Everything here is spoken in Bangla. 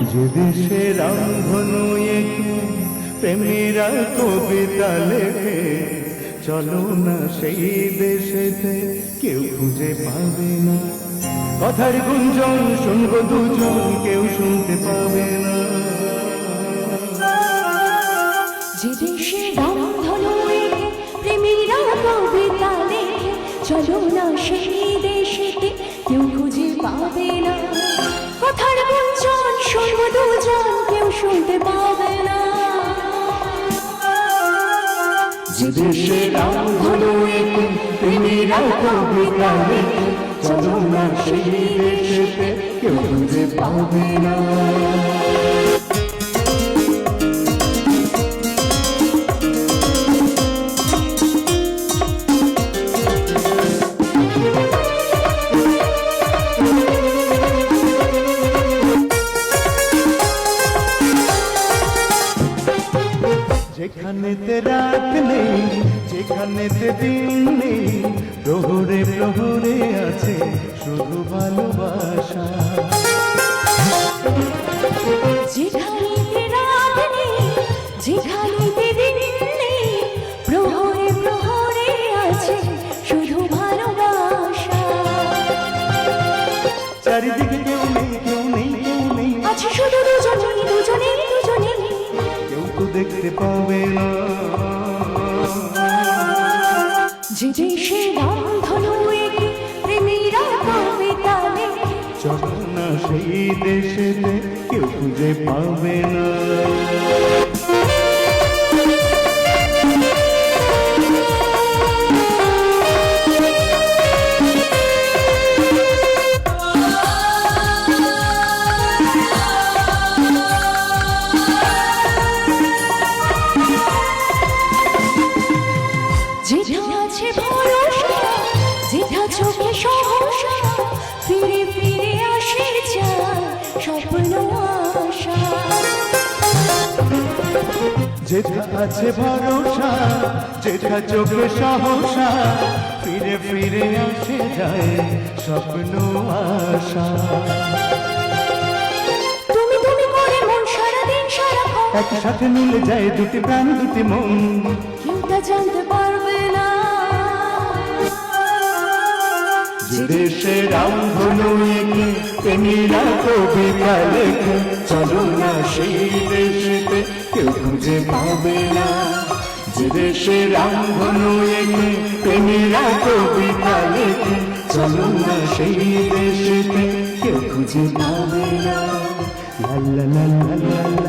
যে দেশে রামধনু এঁকে প্রেমীরা কবিতা লেখে, চলো না সেই দেশেতে কেউ খুঁজে পাবে না। কথার গুঞ্জন শুনব দুজন, কেউ শুনতে পাবে না। যে দেশে রামধনু প্রেমীরা কবিতা লেখে, চলো না সেই দেশেতে কেউ খুঁজে পাবে না। শুনতে পাবে না। যে দেশে রামধনু এঁকে প্রেমীরা কবিতা লেখে চলো না সেই দেশেতে, কেউ খুঁজে পাবে না। যেখানেতে রাত নেই যেখানেতে দিন নেই, প্রহরে প্রহরে আছে শুধু ভালোবাসা। যেখানেতে রাত নেই যেখানেতে দেখতে পাবে না। যে দেশে প্রেমীরা সেই দেশেতে কেউ খুঁজে পাবে না। যেটা আছে ভরসা যেটা চোখে সহসা ফিরে ফিরে আসে যায় স্বপ্ন আশা। যেটা আছে ভরসা যেটা চোখে সহসা ফিরে ফিরে আসে যায় স্বপ্ন আশা। তুমি তুমি করে মন সারাদিন সারাক্ষণ একসাথে মিলে যায় দুটি প্রাণ দুটি মন। জানতে পারবে না। যে দেশে রামধনু এঁকে প্রেমীরা কবিতা লেখে চলো না সেই দেশেতে কেউ খুঁজে পাবে না। যে দেশে রামধনু এঁকে প্রেমীরা কবিতা লেখে চলো না সেই দেশেতে কেউ খুঁজে পাবে না। লা লা লা লা।